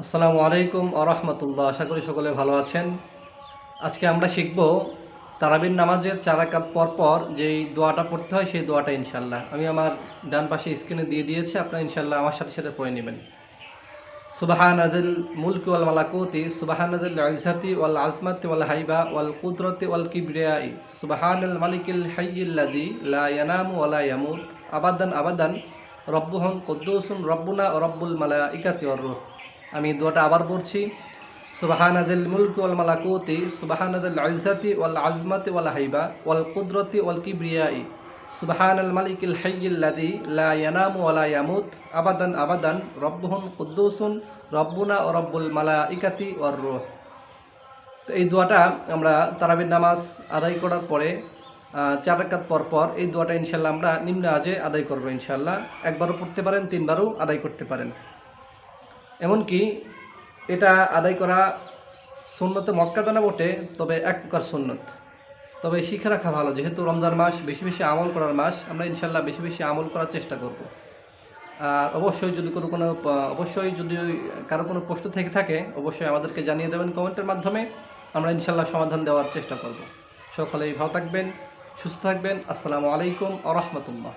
আসসালামু আলাইকুম আরহামতুল্লাহ আশা করি সকলে ভালো আছেন। আজকে আমরা শিখব তারাবির নামাজের চার রাকাত পর পর যেই দোয়াটা পড়তে হয় সেই দোয়াটা ইনশাল্লাহ আমি আমার ডান পাশে স্ক্রিনে দিয়ে দিয়েছি, আপনারা ইনশাল্লাহ আমার সাথে সাথে পড়ে নেবেন। সুবাহান আদিল মুলক ওয়াল মালাকুতি, সুবাহান আদিল ইজাতি ওয়াল আজমাতি ওয়াল হাইবা ওয়াল কুদরতি ওয়াল কিবরিয়াই সুবাহান আল মালিকিল হাইয়িল্লাদি লা ইয়ানামু ওয়ালা ইয়ামুত। আবাদান আবাদান, রব্বুহম কুদ্দুসুন রব্বুনা রব্বুল মালাইকাতি ওর রূহ। আমি দোয়াটা আবার পড়ছি। সুবাহান আদিল মুলক ওয়াল মালাকুতি সুবাহান আদিল ইজাতি ওয়াল আজমাতি ওয়াল হাইবা ওয়াল কুদরতি ওয়াল কিবরিয়াই। সুবাহান আল মালিকিল হাইয়িল্লাদি লা ইয়ানামু ওয়ালা ইয়ামুত। আবাদান আবাদান, রব্বুহুম কুদ্দুসুন, রব্বুনা ও রব্বুল মালাইকাতি ওয়ার রূহ। তো এই দোয়াটা আমরা তারাবির নামাজ আদায় করার পরে চার রাকাত পর পর এই দোয়াটা ইনশাল্লাহ আমরা নিম্ন আজে আদায় করব ইনশাল্লাহ একবারও পড়তে পারেন, তিনবারও আদায় করতে পারেন। এমনকি এটা আদায় করা সুন্নতে মক্কাদানা বটে, তবে এক প্রকার সুন্নত। তবে শিখে রাখা ভালো, যেহেতু রমজান মাস, বেশি বেশি আমল করার মাস, আমরা ইনশাল্লাহ বেশি বেশি আমল করার চেষ্টা করব। আর অবশ্যই যদি কোনো কোনো, অবশ্যই যদি কারও কোনো প্রশ্ন থেকে থাকে, অবশ্যই আমাদেরকে জানিয়ে দেবেন কমেন্টের মাধ্যমে, আমরা ইনশাল্লাহ সমাধান দেওয়ার চেষ্টা করব। সকলেই ভালো থাকবেন, সুস্থ থাকবেন। আসসালামু আলাইকুম আ রহমতুল্লাহ।